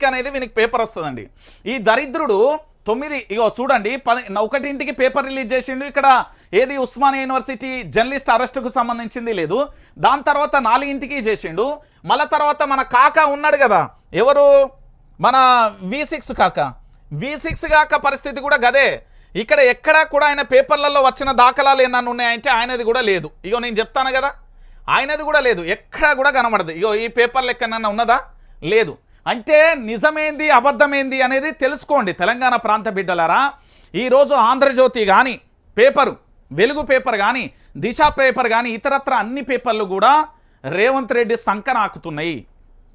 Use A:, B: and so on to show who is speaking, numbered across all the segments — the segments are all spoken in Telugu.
A: వీక్ అనేది వీనికి పేపర్ వస్తుందండి. ఈ దరిద్రుడు తొమ్మిది ఇగో చూడండి పది ఒకటింటికి పేపర్ రిలీజ్ చేసిండు. ఇక్కడ ఏది ఉస్మానియా యూనివర్సిటీ జర్నలిస్ట్ అరెస్టుకు సంబంధించింది లేదు. దాని తర్వాత నాలుగింటికి చేసిండు. మళ్ళా తర్వాత మన కాక ఉన్నాడు కదా. ఎవరు? మన వి సిక్స్ కాక. వి సిక్స్ కాక పరిస్థితి కూడా గదే. ఇక్కడ ఎక్కడా కూడా ఆయన పేపర్లలో వచ్చిన దాఖలాలు ఏమన్నా ఉన్నాయంటే ఆయనది కూడా లేదు. ఇగో నేను చెప్తాను కదా. ఆయనది కూడా లేదు. ఎక్కడా కూడా కనబడదు. ఇగో ఈ పేపర్లు ఎక్కడన్నా ఉన్నదా? లేదు. అంటే నిజమేంది అబద్ధమేంది అనేది తెలుసుకోండి తెలంగాణ ప్రాంత బిడ్డలారా. ఈరోజు ఆంధ్రజ్యోతి కానీ పేపరు వెలుగు పేపర్ కానీ దిశ పేపర్ కానీ ఇతరత్ర అన్ని పేపర్లు కూడా రేవంత్ రెడ్డి సంకనాకుతున్నాయి.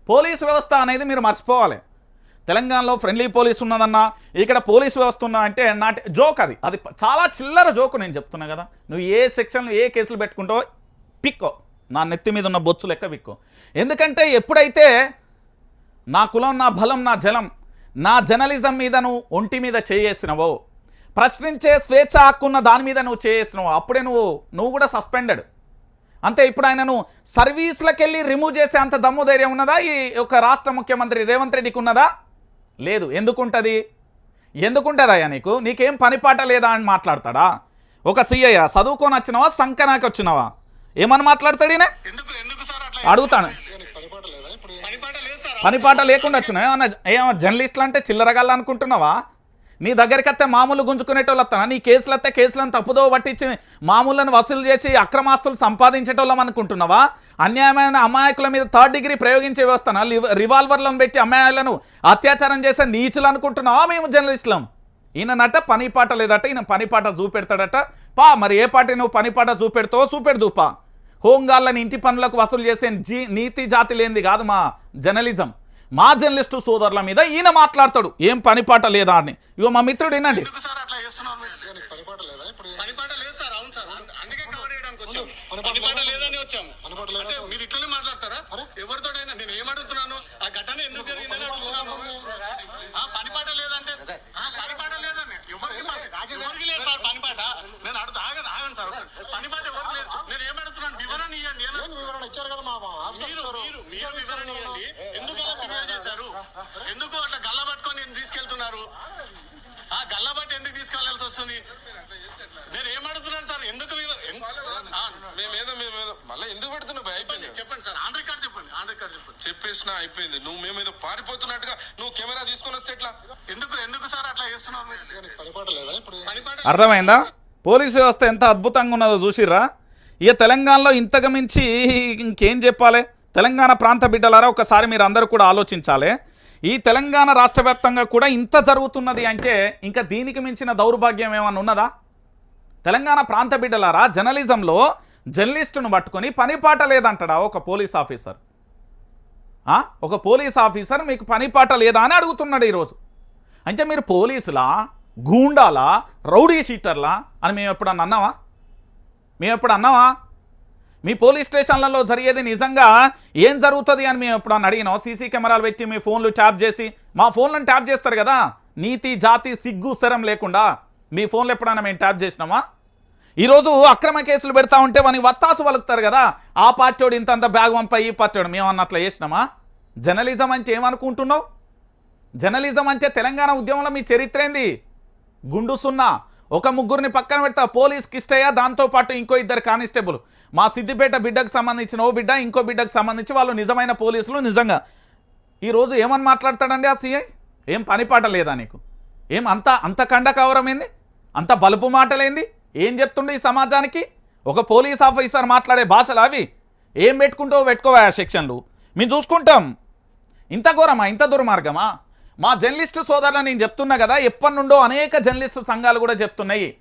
A: పోలీస్ వ్యవస్థ అనేది మీరు మర్చిపోవాలి. తెలంగాణలో ఫ్రెండ్లీ పోలీస్ ఉన్నదన్నా ఇక్కడ పోలీస్ వ్యవస్థ ఉన్నా అంటే నాటి జోక్ అది. అది చాలా చిల్లర జోకు నేను చెప్తున్నా కదా. నువ్వు ఏ సెక్షన్లో ఏ కేసులు పెట్టుకుంటావో పిక్కో. నా నెత్తి మీద ఉన్న బొచ్చు లెక్క పిక్కో. ఎందుకంటే ఎప్పుడైతే నా కులం నా బలం నా జలం నా జర్నలిజం మీద నువ్వు ఒంటి మీద చేయేసినవో ప్రశ్నించే స్వేచ్ఛ హక్కున్న దాని మీద నువ్వు చేయేసినావు అప్పుడే నువ్వు నువ్వు కూడా సస్పెండెడ్ అంతే ఇప్పుడు ఆయనను సర్వీస్లకు వెళ్ళి రిమూవ్ చేసే అంత దమ్ము ధైర్యం ఉన్నదా? ఈ యొక్క రాష్ట్ర ముఖ్యమంత్రి రేవంత్ రెడ్డికి ఉన్నదా? లేదు. ఎందుకుంటుంది? ఎందుకుంటుందయ్యా నీకు? నీకేం పనిపాట లేదా అని మాట్లాడతాడా? ఒక సీఐ చదువుకొని వచ్చినావా? సంకనాకి వచ్చినావా ఏమని మాట్లాడతాడు అడుగుతాను
B: నీకు పనిపాట లేదా ఇప్పుడు
C: పని
A: పాట లేకుండా వచ్చినాయి ఏమన్నా ఏమన్నా జర్నలిస్టులు అంటే చిల్లరగాళ్ళు అనుకుంటున్నావా? నీ దగ్గరికి వస్తే మామూలు గుంజుకునేటోళ్ళు వస్తానా నీ కేసులు వస్తే కేసులను తప్పుదో పట్టించి మామూలను వసూలు చేసి అక్రమాస్తులు సంపాదించేటోళ్ళం అనుకుంటున్నావా? అన్యాయమైన అమాయకుల మీద థర్డ్ డిగ్రీ ప్రయోగించే వ్యవస్థనా? రివాల్వర్లను పెట్టి అమ్మాయిలను అత్యాచారం చేసే నీచులు అనుకుంటున్నావా మేము జర్నలిస్టులం? ఈయననట పనిపాట లేదట ఈయన పనిపాట చూపెడతాడట. పా మరి ఏ పాట నువ్వు పని పాట చూపెడతావో చూపెడదుపా. హోంగాళ్ళని ఇంటి పనులకు వసూలు చేసే జీ నీతి జాతి లేనిది కాదు మా జర్నలిజం. మా జర్నలిస్టు సోదరుల మీద ఈయన మాట్లాడతాడు. ఏం పనిపాట లేదా అని. ఇగో మా మిత్రుడు?
B: నీకు పనిపాట లేదా ఇప్పుడు?
C: పనిపాట లేదు సార్ అవును సార్. అం- అందుకే కవర్ చేయడానికి వచ్చాం
B: పనిపాట
C: పనిపాట
B: లేదా?
C: లేదని వచ్చాం
B: పనిపాట లేదా?
C: అంటే మీరు ఇట్లనే మాట్లాడతారా? ఎవరితోటైనా నేను ఏం అడుగుతున్నాను? ఆ ఘటన ఎందుకు జరిగిందని అడుగుతున్నాను ఆ పనిపాట లేదంటే ఆ పనిపాట లేదని ఎవరికి లేదు సార్ పనిపాట. నేను అడుగుతా ఆగను సార్ పనిపాట ఎవరికి లేదు నేను ఏం అడుగుతున్నాను? వివరణ ఇవ్వండి నేను
B: వివరణ ఇచ్చారు కదా మా
C: మీరు మీరు మీరు వివరణ ఇవ్వండి. ఎందుకు అలా ఫిర్యాదు చేశారు? ఎందుకు అట్లా గల్ల పట్టుకొని ఎందుకు తీసుకెళ్తున్నారు? ఆ గల్ల పట్టి ఎందుకు తీసుకెళ్ళాల్సి వస్తుంది? నేను ఏం అడుగుతున్నాను సార్? ఎందుకు
D: మేమేదో మేమేదో మళ్ళీ ఎందుకు పెడుతున్నావు? అయిపోయింది.
C: చెప్పండి సార్. ఆన్ రికార్డ్ చెప్పండి ఆన్ రికార్డ్ చెప్పండి.
D: చెప్పేసిన అయిపోయింది. నువ్వు మేమేదో పారిపోతున్నట్టుగా నువ్వు కెమెరా తీసుకొని వస్తే ఎట్లా?
C: ఎందుకు ఎందుకు సార్ అట్లా
B: పనిపాట లేదా ఇప్పుడు?
A: అర్థమైందా? పోలీసు వ్యవస్థ ఎంత అద్భుతంగా ఉన్నదో చూసిర్రా? ఇక తెలంగాణలో ఇంతకు మించి ఇంకేం చెప్పాలి? తెలంగాణ ప్రాంత బిడ్డలారా ఒకసారి మీరు అందరూ కూడా ఆలోచించాలి. ఈ తెలంగాణ రాష్ట్ర వ్యాప్తంగా కూడా ఇంత జరుగుతున్నది అంటే ఇంకా దీనికి మించిన దౌర్భాగ్యం ఏమైనా ఉన్నదా? తెలంగాణ ప్రాంత బిడ్డలారా జర్నలిజంలో జర్నలిస్టును పట్టుకొని పనిపాట లేదంటాడా ఒక పోలీస్ ఆఫీసర్? ఒక పోలీస్ ఆఫీసర్ మీకు పనిపాట లేదా అని అడుగుతున్నాడు ఈరోజు. అంటే మీరు పోలీసులా? గూండాలా? రౌడీ షీటర్లా అని మేము ఎప్పుడన్నా అన్నావా? మేము ఎప్పుడు అన్నావా? మీ పోలీస్ స్టేషన్లలో జరిగేది నిజంగా ఏం జరుగుతుంది అని మేము ఎప్పుడన్నా అడిగినాం సీసీ కెమెరాలు పెట్టి మీ ఫోన్లు ట్యాప్ చేసి మా ఫోన్లను ట్యాప్ చేస్తారు కదా? నీతి జాతి సిగ్గు శరం లేకుండా మీ ఫోన్లు ఎప్పుడన్నా మేము ట్యాప్ చేసినామా? ఈరోజు అక్రమ కేసులు పెడతా ఉంటే వానికి వత్తాసు వలుకుతారు కదా? ఆ పార్టీోడు ఇంతంత బ్యాగ్ ఈ పార్టీోడు మేము అన్నట్లు చేసినామా? జర్నలిజం అంటే ఏమనుకుంటున్నావు? జర్నలిజం అంటే తెలంగాణ ఉద్యమంలో మీ చరిత్ర ఏంది? గుండు సున్నా. ఒక ముగ్గురిని పక్కన పెడతా పోలీస్ కిష్టయ్య దాంతోపాటు ఇంకో ఇద్దరు కానిస్టేబుల్. మా సిద్దిపేట బిడ్డకు సంబంధించిన ఓ బిడ్డ ఇంకో బిడ్డకు సంబంధించి వాళ్ళు నిజమైన పోలీసులు నిజంగా. ఈరోజు ఏమని మాట్లాడతాడండి ఆ సీఐ? ఏం పనిపాట లేదా నీకు? ఏం అంత అంత కండకవరమైంది అంత బలుపు మాటలేంది? ఏం చెప్తుండే ఈ సమాజానికి? ఒక పోలీస్ ఆఫీసర్ మాట్లాడే భాషలు అవి? ఏం పెట్టుకుంటావో పెట్టుకోవా ఆ సెక్షన్లు? మేము చూసుకుంటాం. ఇంత ఘోరమా? ఇంత దుర్మార్గమా? మా జర్నలిస్టు సోదరులు నేను చెప్తున్నా కదా ఎప్పటి నుండో అనేక జర్నలిస్టు సంఘాలు కూడా చెప్తున్నాయి.